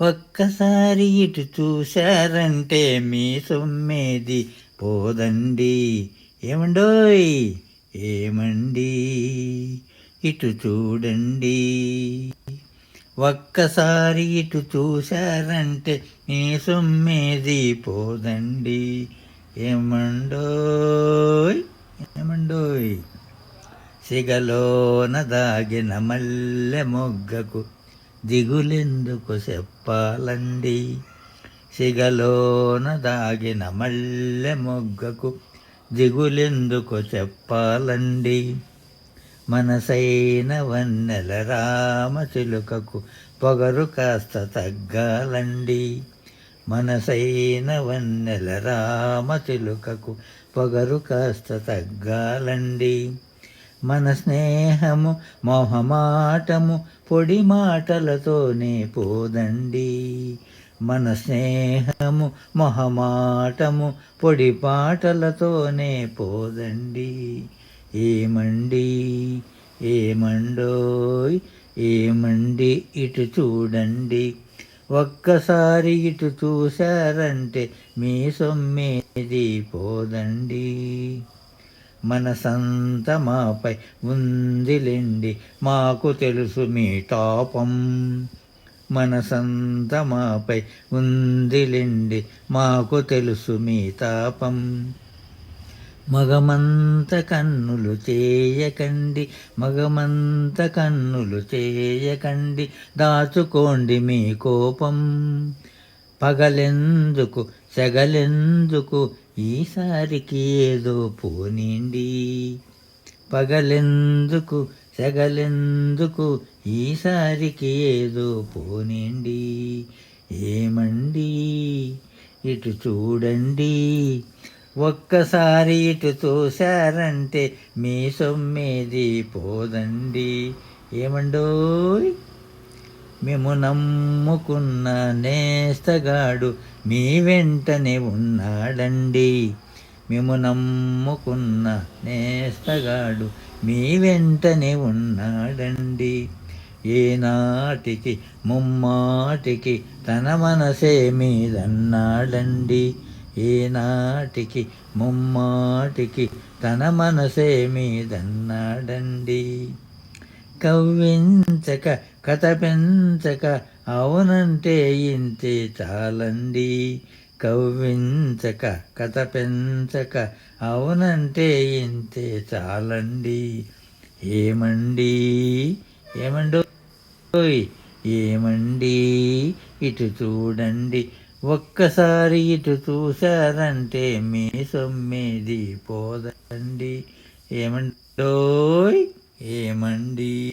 ఒక్కసారి ఇటు చూశారంటే మీ సొమ్మేది పోదండి. ఏమండోయ్? ఏమండి? ఇటు చూడండి. ఒక్కసారి ఇటు చూశారంటే మీ సొమ్మేది పోదండి. ఏమండోయ్? ఏమండోయ్? సిగలోన దాగిన మల్లె మొగ్గకు దిగులెందుకు చెప్పాలండి? సిగలోన దాగిన మల్లె మొగ్గకు దిగులెందుకు చెప్పాలండి? మనసైన వన్నెల రామ చిలుకకు పొగరు కాస్త తగ్గాలండి. మనసైన వన్నెల రామ చిలుకకు పొగరు కాస్త తగ్గాలండి. మన స్నేహము మొహమాటము పొడి మాటలతోనే పోదండి. మన స్నేహము మొహమాటము పొడి పాటలతోనే పోదండి. ఏమండి ఏమండోయ్ ఏమండి ఇటు చూడండి. ఒక్కసారి ఇటు చూశారంటే మీ సొమ్మేది పోదండి. మనసంత మాపై ఉందిలేండి మాకు తెలుసు మీ తాపం. మనసంత మాపై ఉందిలేండి మాకు తెలుసు మీ తాపం. మగమంత కన్నులు చేయకండి మగమంత కన్నులు చేయకండి దాచుకోండి మీ కోపం. పగలెందుకు సెగలెందుకు ఈసారికి ఏదో పోనీండి? పగలెందుకు సెగలెందుకు ఈసారికి ఏదో పోనిండి? ఏమండి? ఇటు చూడండి. ఒక్కసారి ఇటు చూశారంటే మీ సొమ్మేది పోదండి. ఏమండోయ్? మేము నమ్ముకున్న నేస్తగాడు మీ వెంటనే ఉన్నాడండి. మేము నమ్ముకున్న నేస్తగాడు మీ వెంటనే ఉన్నాడండి. ఏనాటికి ముమ్మాటికి తన మనసే మీదన్నాడండి. ఏనాటికి ముమ్మాటికి తన మనసే మీదన్నాడండి. కవ్వించక కథ పెంచక అవునంటే ఇంతే చాలండి. కవ్వించక కథ పెంచక అవునంటే ఇంతే చాలండి. ఏమండి? ఏమండోయ్ ఏమండి? ఇటు చూడండి ఒక్కసారి ఇటు చూశారంటే మీ సొమ్మిది పోదండి. ఏమండోయ్? ఏమండి?